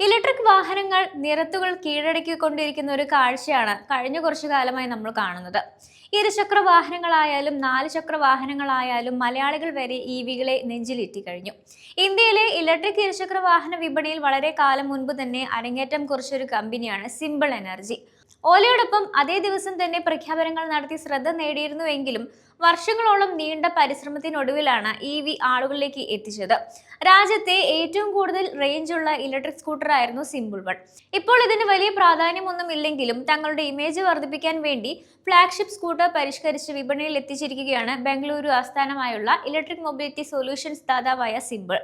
Electric വാഹനങ്ങൾ നിരത്തുകൾ കീഴടക്കിക്കൊണ്ടിരിക്കുന്ന ഒരു കാഴ്ചയാണ് കഴിഞ്ഞ കുറച്ചു കാലമായി നമ്മൾ കാണുന്നത്. ഇരുചക്ര വാഹനങ്ങളായാലും നാല് ചക്ര വാഹനങ്ങളായാലും മലയാളികൾ വരെ ഇ വികളെ നെഞ്ചിലെത്തി കഴിഞ്ഞു. ഇന്ത്യയിലെ ഇലക്ട്രിക് ഇരുചക്ര വാഹന വിപണിയിൽ വളരെ കാലം മുൻപ് തന്നെ അരങ്ങേറ്റം കുറിച്ചൊരു കമ്പനിയാണ് സിമ്പിൾ എനർജി. ഓലയോടൊപ്പം അതേ ദിവസം തന്നെ പ്രഖ്യാപനങ്ങൾ നടത്തി ശ്രദ്ധ നേടിയിരുന്നുവെങ്കിലും വർഷങ്ങളോളം നീണ്ട പരിശ്രമത്തിനൊടുവിലാണ് ഇ വി ആളുകളിലേക്ക് എത്തിച്ചത്. രാജ്യത്തെ ഏറ്റവും കൂടുതൽ റേഞ്ചുള്ള ഇലക്ട്രിക് സ്കൂട്ടറായിരുന്നു സിമ്പിൾ വൺ ഇപ്പോൾ ഇതിന് വലിയ പ്രാധാന്യമൊന്നും ഇല്ലെങ്കിലും തങ്ങളുടെ ഇമേജ് വർദ്ധിപ്പിക്കാൻ വേണ്ടി ഫ്ലാഗ്ഷിപ്പ് സ്കൂട്ടർ പരിഷ്കരിച്ച് വിപണിയിൽ എത്തിച്ചിരിക്കുകയാണ് ബംഗളൂരു ആസ്ഥാനമായുള്ള ഇലക്ട്രിക് മൊബിലിറ്റി സൊല്യൂഷൻസ് ദാതാവായ സിമ്പിൾ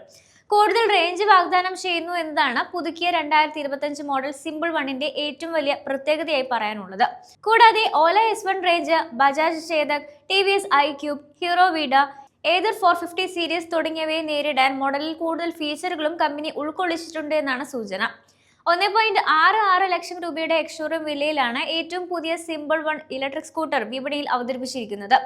കൂടുതൽ റേഞ്ച് വാഗ്ദാനം ചെയ്യുന്നു എന്നതാണ് പുതുക്കിയ രണ്ടായിരത്തി ഇരുപത്തഞ്ച് മോഡൽ സിമ്പിൾ വണ്ണിന്റെ ഏറ്റവും വലിയ പ്രത്യേകതയായി പറയാനുള്ളത്. കൂടാതെ Ola S one range Bajaj Chetak T V S I Qube Hero Vida Ather four fifty series തുടങ്ങിയവയെ നേരിടാൻ മോഡലിൽ കൂടുതൽ ഫീച്ചറുകളും കമ്പനി ഉൾക്കൊള്ളിച്ചിട്ടുണ്ട് എന്നാണ് സൂചന. ഒന്ന് പോയിന്റ് ആറ് ആറ് ലക്ഷം രൂപയുടെ എക്സ്ഷോറും വിലയിലാണ് ഏറ്റവും പുതിയ സിമ്പിൾ വൺ ഇലക്ട്രിക് സ്കൂട്ടർ വിപണിയിൽ അവതരിപ്പിച്ചിരിക്കുന്നത്.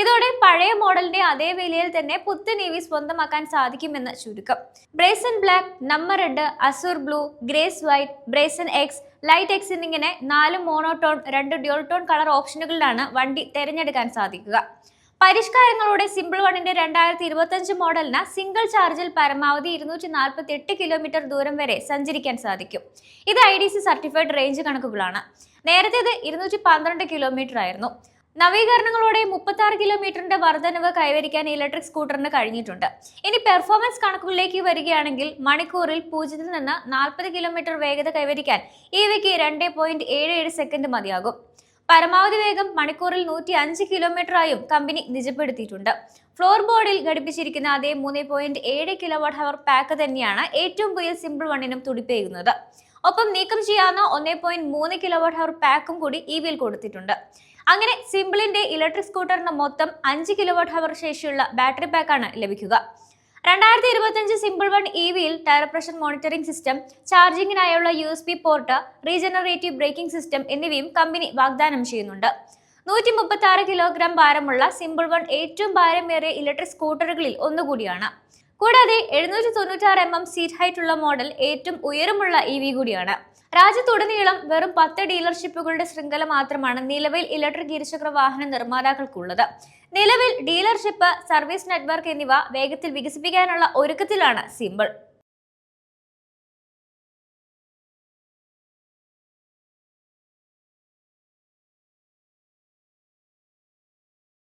ഇതോടെ പഴയ മോഡലിന്റെ അതേ വിലയിൽ തന്നെ പുത്തൻ ഇവി വി സ്വന്തമാക്കാൻ സാധിക്കുമെന്ന് ചുരുക്കം. Brazen black Namma red azure blue grace white brazen X light X എന്നിങ്ങനെ നാല് മോണോടോൺ രണ്ട് ഡ്യൂൾ ടോൺ കളർ ഓപ്ഷനുകളിലാണ് വണ്ടി തിരഞ്ഞെടുക്കാൻ സാധിക്കുക. പരിഷ്കാരങ്ങളോടെ സിമ്പിൾ വണ്ണിന്റെ രണ്ടായിരത്തി ഇരുപത്തഞ്ച് മോഡലിന് സിംഗിൾ ചാർജിൽ പരമാവധി ഇരുന്നൂറ്റി നാൽപ്പത്തി എട്ട് കിലോമീറ്റർ ദൂരം വരെ സഞ്ചരിക്കാൻ സാധിക്കും. ഇത് I D C certified range കണക്കുകളാണ്. നേരത്തെ ഇത് ഇരുന്നൂറ്റി പന്ത്രണ്ട് കിലോമീറ്റർ ആയിരുന്നു. നവീകരണങ്ങളോടെ മുപ്പത്തി കിലോമീറ്ററിന്റെ വർധനവ് കൈവരിക്കാൻ ഇലക്ട്രിക് സ്കൂട്ടറിന് കഴിഞ്ഞിട്ടുണ്ട്. ഇനി പെർഫോമൻസ് കണക്കുകളിലേക്ക് വരികയാണെങ്കിൽ മണിക്കൂറിൽ പൂജ്യത്തിൽ നിന്ന് നാൽപ്പത് കിലോമീറ്റർ വേഗത കൈവരിക്കാൻ ഈ വിക്ക് രണ്ട് സെക്കൻഡ് മതിയാകും. പരമാവധി വേഗം മണിക്കൂറിൽ നൂറ്റി അഞ്ച് കിലോമീറ്ററായും കമ്പനി നിജപ്പെടുത്തിയിട്ടുണ്ട്. ഫ്ലോർ ബോർഡിൽ ഘടിപ്പിച്ചിരിക്കുന്ന അതേ മൂന്ന് പോയിന്റ് ഏഴ് കിലോവാട്ട് ഹവർ പാക്ക് തന്നെയാണ് ഏറ്റവും പുതിയ സിമ്പിൾ വണ്ണിനും തുടിപ്പേകുന്നത് ഒപ്പം നീക്കം ചെയ്യാവുന്ന ഒന്നേ പോയിന്റ് മൂന്ന് കിലോവാട്ട് ഹവർ പാക്കും കൂടി ഇ വിയിൽ കൊടുത്തിട്ടുണ്ട്. അങ്ങനെ സിമ്പിളിന്റെ ഇലക്ട്രിക് സ്കൂട്ടറിന് മൊത്തം അഞ്ച് കിലോവാട്ട് ഹവർ ശേഷിയുള്ള ബാറ്ററി പാക്കാണ് ലഭിക്കുക. രണ്ടായിരത്തി ഇരുപത്തിയഞ്ച് സിമ്പിൾ വൺ ഇ വിയിൽ tyre pressure monitoring system ചാർജിങ്ങിനായുള്ള U S B port regenerative braking system എന്നിവയും കമ്പനി വാഗ്ദാനം ചെയ്യുന്നുണ്ട്. നൂറ്റി മുപ്പത്തി ആറ് കിലോഗ്രാം ഭാരമുള്ള സിമ്പിൾ വൺ ഏറ്റവും ഭാരമേറിയ ഇലക്ട്രിക് സ്കൂട്ടറുകളിൽ ഒന്നുകൂടിയാണ്. കൂടാതെ എഴുന്നൂറ്റി തൊണ്ണൂറ്റാറ് എം എം സീറ്റ് ഹൈറ്റ് ഉള്ള മോഡൽ ഏറ്റവും ഉയരമുള്ള ഇ വി കൂടിയാണ്. രാജ്യത്തുടനീളം വെറും പത്ത് ഡീലർഷിപ്പുകളുടെ ശൃംഖല മാത്രമാണ് നിലവിൽ ഇലക്ട്രിക് ഇരുചക്ര വാഹന നിർമ്മാതാക്കൾക്കുള്ളത്. നിലവിൽ ഡീലർഷിപ്പ് സർവീസ് നെറ്റ്വർക്ക് എന്നിവ വേഗത്തിൽ വികസിപ്പിക്കാനുള്ള ഒരുക്കത്തിലാണ് സിമ്പിൾ.